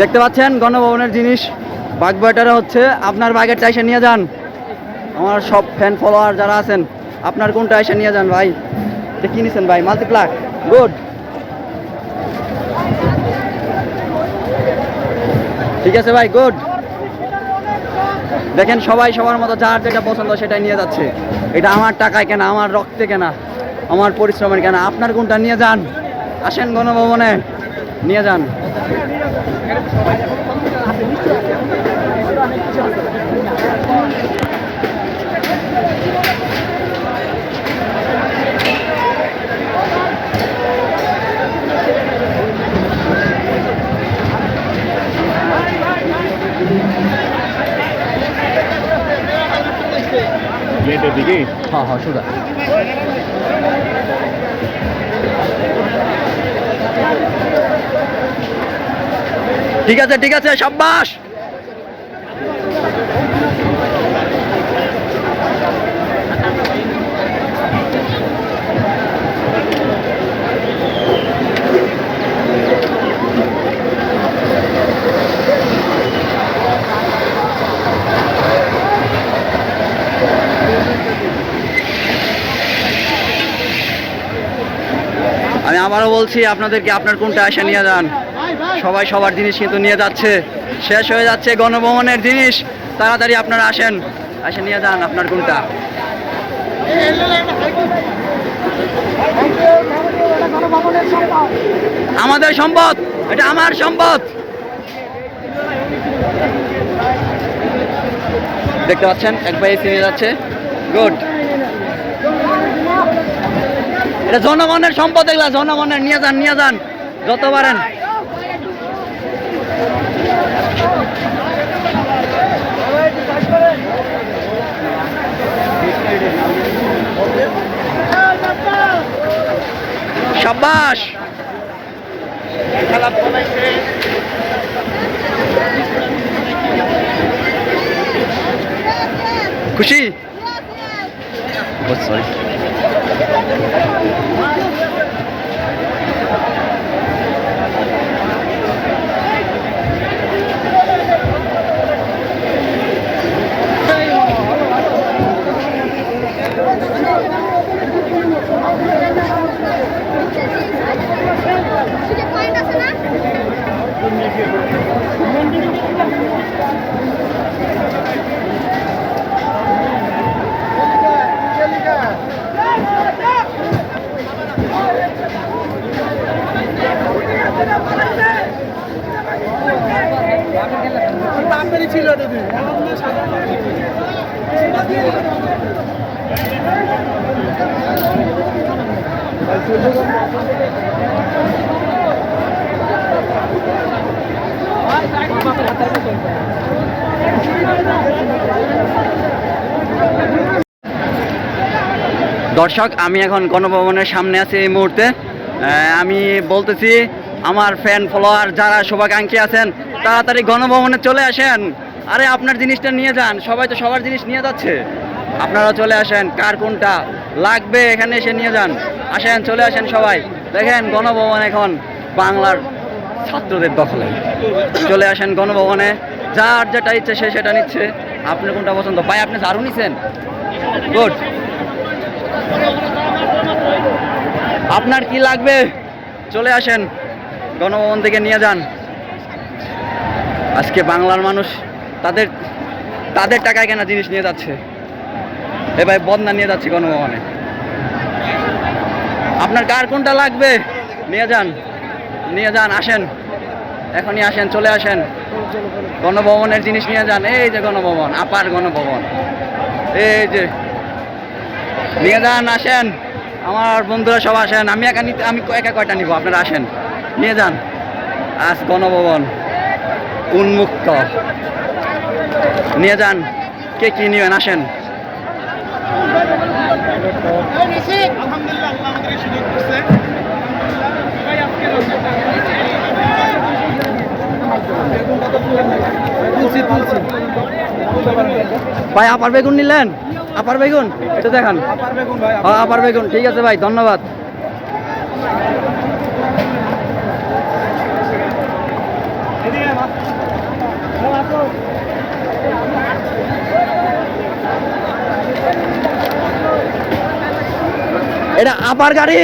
দেখতে পাচ্ছেন গণভবনের জিনিস। বাগ বয়টারা হচ্ছে আপনার বাগের এসে নিয়ে যান। আমার সব ফ্যান ফলোয়ার যারা আছেন, আপনার কোনটা এসে নিয়ে যান ভাই? এটা কি নিছেন ভাই? মাল্টিপ্লাক গুড। ঠিক আছে ভাই, গুড। দেখেন সবাই সবার মতো যার যেটা পছন্দ সেটাই নিয়ে যাচ্ছে। এটা আমার টাকায় কেনা, আমার রক্তে কেনা, আমার পরিশ্রমের কেনা। আপনার কোনটা নিয়ে যান? আসেন গণভবনে। নিয়ে যান। গেটের দিকে? হ্যাঁ হ্যাঁ ঠিক আছে ঠিক আছে সাব্বাস আবারও বলছি, আপনাদেরকে আপনার কোনটা এসে নিয়ে যান? সবাই সবার জিনিস কিন্তু নিয়ে যাচ্ছে। শেষ হয়ে যাচ্ছে গণভবনের জিনিস। তাড়াতাড়ি আপনারা আসেন। আসে নিয়ে যান আপনার কোনটা। আমাদের সম্পদ, এটা আমার সম্পদ। দেখতে পাচ্ছেন, এক ভাই নিয়ে যাচ্ছে। গুড। এটা জনগণের সম্পদ এগুলা জনগণের নিয়ে যান নিয়ে যান যত পারেন। সাব্বাস খুশি? Sorry Thank you. দর্শক, আমি এখন গণভবনের সামনে আছি এই মুহূর্তে। আমি বলতেছি, আমার ফ্যান ফলোয়ার যারা শুভাকাঙ্ক্ষী আছেন, তাড়াতাড়ি গণভবনে চলে আসেন। আরে আপনার জিনিসটা নিয়ে যান, সবাই তো সবার জিনিস নিয়ে যাচ্ছে। আপনারা চলে আসেন, কার কোনটা লাগবে এখানে এসে নিয়ে যান। আসেন, চলে আসেন সবাই। দেখেন গণভবন এখন বাংলার ছাত্রদের দখলে। চলে আসেন গণভবনে, যার যেটা ইচ্ছে সে সেটা নিচ্ছে। আপনার কোনটা পছন্দ? ভাই, আপনি ঝাড়ু নিছেন? গুড। আপনার কি লাগবে? চলে আসেন, গণভবন থেকে নিয়ে যান। আজকে বাংলার মানুষ তাদের তাদের টাকায় কেনা জিনিস নিয়ে যাচ্ছে। এ ভাই বদনা নিয়ে যাচ্ছে গণভবনে। আপনার কার কোনটা লাগবে? নিয়ে যান নিয়ে যান, আসেন। এখনই আসেন, চলে আসেন। গণভবনের জিনিস নিয়ে যান। এই যে গণভবন, আপার গণভবন। এই যে, নিয়ে যান, আসেন। আমার বন্ধুরা সব আসেন। আমি একা নিতে, আমি একা কয়টা নিব? আপনারা আসেন। নিয়ে যান। আজ গণভবন উন্মুক্ত। নিয়ে যান। কে কি নিবেন? আসেন। ভাই আপার বেগুন নিলেন? আপার বেগুন? এটা দেখান। হ্যাঁ আপার বেগুন ঠিক আছে ভাই ধন্যবাদ। এটা আপার গাড়ি।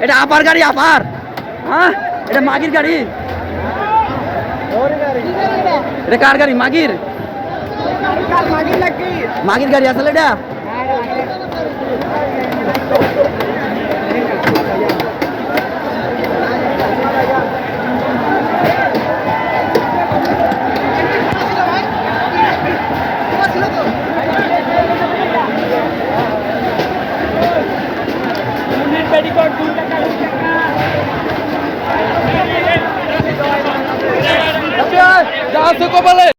এটা আপার গাড়ি, আপার। হ্যাঁ? এটা মাগির গাড়ি। এটা কার গাড়ি? মাগির। মাগির গাড়ি আসলে এটা?